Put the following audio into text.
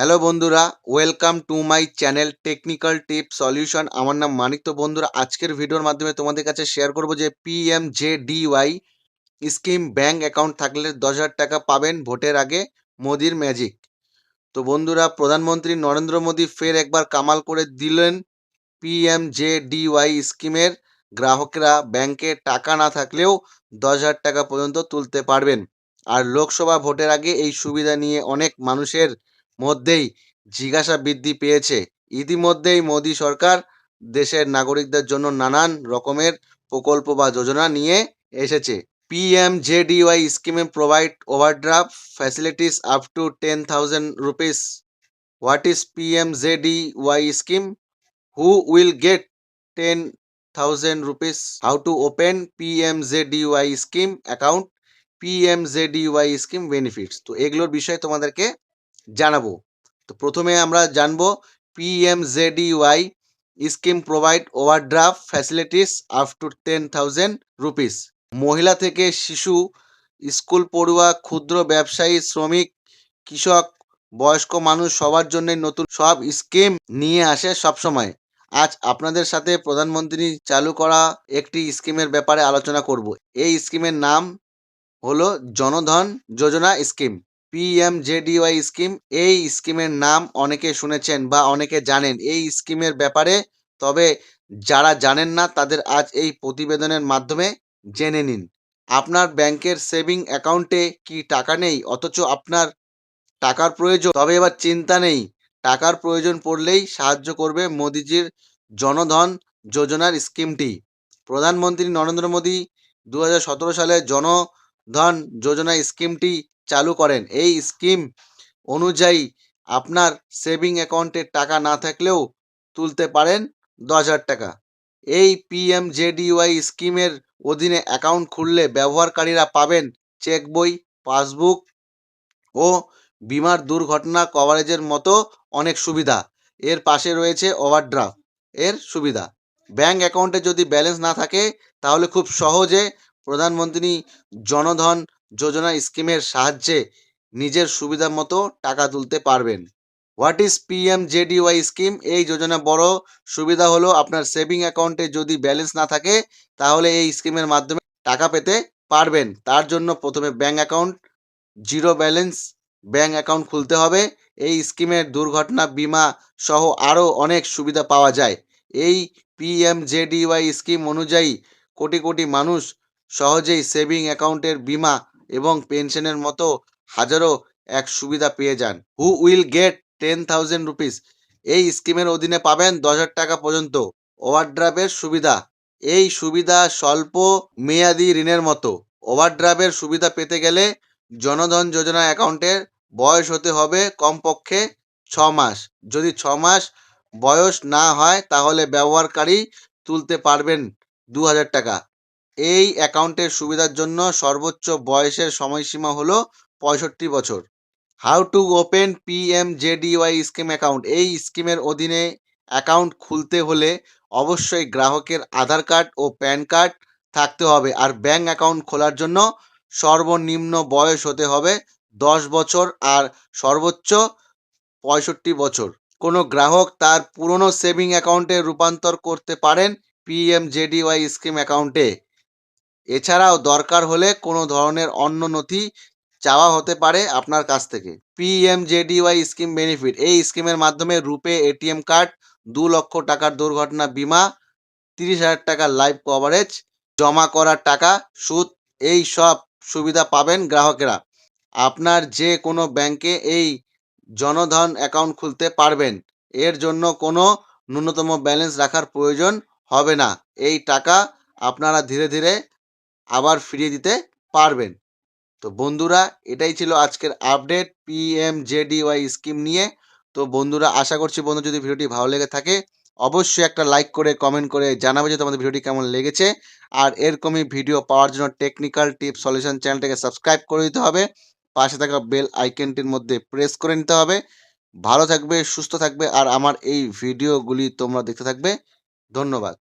Hello বন্ধুরা welcome to my channel technical tip solution আমার নাম মানিক। তো বন্ধুরা, আজকের ভিডিওর মাধ্যমে তোমাদের কাছে শেয়ার করব যে PM J DY scheme bank account থাকলে দশ হাজার টাকা পাবেন ভোটের আগে মোদির ম্যাজিক তো বন্ধুরা, প্রধানমন্ত্রী নরেন্দ্র মোদী ফের একবার কামাল করে দিলেন পিএম জে ডিওয়াই স্কিমের গ্রাহকরা ব্যাংকে টাকা না থাকলেও দশ হাজার টাকা পর্যন্ত তুলতে পারবেন। আর লোকসভা ভোটের আগে এই সুবিধা নিয়ে অনেক মানুষের মধ্যেই জিজ্ঞাসা বৃদ্ধি পেয়েছে। ইতিমধ্যেই মোদী সরকার দেশের নাগরিকদের জন্য নানান রকমের প্রকল্প বা যোজনা নিয়ে এসেছে। পিএম জেডিওয়াই স্কিমে provide overdraft facilities up to ten thousand rupees what is PM JDY scheme who will get ten thousand rupees how to open PMJDY scheme account PMJDY scheme benefits তো এগুলোর বিষয়ে তোমাদেরকে জানাব। তো প্রথমে আমরা জানব PMJDY scheme provide overdraft facilities up to ten thousand rupees মহিলা থেকে শিশু, স্কুল পড়ুয়া, ক্ষুদ্র ব্যবসায়ী, শ্রমিক, কৃষক, বয়স্ক মানুষ সবার জন্যই নতুন সব স্কিম নিয়ে আসে সবসময়। আজ আপনাদের সাথে প্রধানমন্ত্রী চালু করা একটি স্কিমের ব্যাপারে আলোচনা করব। এই স্কিমের নাম হলো Jan Dhan Yojana scheme PMJDY scheme এই স্কিমের নাম অনেকে শুনেছেন বা অনেকে জানেন। এই স্কিমের ব্যাপারে তবে যারা জানেন না, তাদের আজ এই প্রতিবেদনের মাধ্যমে জেনে নিন। আপনার ব্যাংকের সেভিং অ্যাকাউন্টে কি টাকা নেই? অথচ আপনার টাকার প্রয়োজন। তবে এবার চিন্তা নেই। টাকার প্রয়োজন পড়লেই সাহায্য করবে মোদিজির জনধন যোজনার স্কিমটি প্রধানমন্ত্রী নরেন্দ্র মোদী দু হাজার সতেরো সালে জনধন যোজনা স্কিমটি চালু করেন। এই স্কিম অনুযায়ী আপনার সেভিং অ্যাকাউন্টে টাকা না থাকলেও তুলতে পারেন দশ টাকা। এই পিএমজেডিওয়াই স্কিমের অধীনে অ্যাকাউন্ট খুললে ব্যবহারকারীরা পাবেন চেক বই, পাসবুক ও বিমার দুর্ঘটনা কভারেজের মতো অনেক সুবিধা। এর পাশে রয়েছে ওভারড্রাফট। এর সুবিধা, ব্যাংক অ্যাকাউন্টে যদি ব্যালেন্স না থাকে তাহলে খুব সহজে প্রধানমন্ত্রী জনধন যোজনা স্কিমের সাহায্যে নিজের সুবিধা মতো টাকা তুলতে পারবেন। হোয়াট ইজ পিএমজেডিওয়াই স্কিম এই যোজনা বড় সুবিধা হলো আপনার সেভিং অ্যাকাউন্টে যদি ব্যালেন্স না থাকে, তাহলে এই স্কিমের মাধ্যমে টাকা পেতে পারবেন। তার জন্য প্রথমে bank account zero balance bank account খুলতে হবে। এই স্কিমের দুর্ঘটনা বিমা সহ আরও অনেক সুবিধা পাওয়া যায়। এই পি পিএমজেডিওয়াই স্কিম অনুযায়ী কোটি কোটি মানুষ সহজেই সেভিং অ্যাকাউন্টের বিমা এবং পেনশনের মতো হাজারো এক সুবিধা পেয়ে যান। Who will get ten thousand rupees এই স্কিমের অধীনে পাবেন দশ হাজার টাকা পর্যন্ত ওভারড্রাফের সুবিধা। এই সুবিধা স্বল্প মেয়াদি ঋণের মতো। ওভারড্রাফের সুবিধা পেতে গেলে জনধন যোজনা অ্যাকাউন্টের বয়স হতে হবে কমপক্ষে ছ মাস। যদি ছ মাস বয়স না হয়, তাহলে ব্যবহারকারী তুলতে পারবেন দু হাজার টাকা। এই অ্যাকাউন্টের সুবিধার জন্য সর্বোচ্চ বয়সের সময়সীমা হলো পঁয়ষট্টি বছর। How to open P PMJDY scheme account এই স্কিমের অধীনে অ্যাকাউন্ট খুলতে হলে অবশ্যই গ্রাহকের আধার কার্ড ও প্যান কার্ড থাকতে হবে আর ব্যাংক অ্যাকাউন্ট খোলার জন্য সর্বনিম্ন বয়স হতে হবে দশ বছর আর সর্বোচ্চ পঁয়ষট্টি বছর। কোনো গ্রাহক তার পুরনো সেভিং অ্যাকাউন্টে রূপান্তর করতে পারেন পি পিএমজেডিওয়াই স্কিম অ্যাকাউন্টে এছাড়াও দরকার হলে কোনো ধরনের অন্য নথি চাওয়া হতে পারে আপনার কাছ থেকে। পিএমজেডিওয়াই স্কিম বেনিফিট এই স্কিমের মাধ্যমে রূপে, এটিএম কার্ড, দু লক্ষ টাকার দুর্ঘটনা বিমা, তিরিশ হাজার টাকার লাইফ কভারেজ জমা করার টাকা, সুদ, এই সব সুবিধা পাবেন গ্রাহকেরা। আপনার যে কোনো ব্যাংকে এই জনধন অ্যাকাউন্ট খুলতে পারবেন। এর জন্য কোনো ন্যূনতম ব্যালেন্স রাখার প্রয়োজন হবে না। এই টাকা আপনারা ধীরে ধীরে আবার ফিরিয়ে দিতে পারবেন। তো বন্ধুরা, এটাই ছিল আজকের আপডেট পিএমজেডিওয়াই স্কিম নিয়ে। তো বন্ধুরা, আশা করছি বন্ধু, যদি ভিডিওটি ভালো লেগে থাকে, অবশ্যই একটা লাইক করে, কমেন্ট করে জানাবে যে তোমাদের ভিডিওটি কেমন লেগেছে। আর এরকমই ভিডিও পাওয়ার জন্য টেকনিক্যাল টিপ সলিউশন চ্যানেলটাকে সাবস্ক্রাইব করে দিতে হবে। পাশে থাকা বেল আইকনটির মধ্যে প্রেস করে নিতে হবে। ভালো থাকবে, সুস্থ থাকবে, আর আমার এই ভিডিওগুলি তোমরা দেখতে থাকবে। ধন্যবাদ।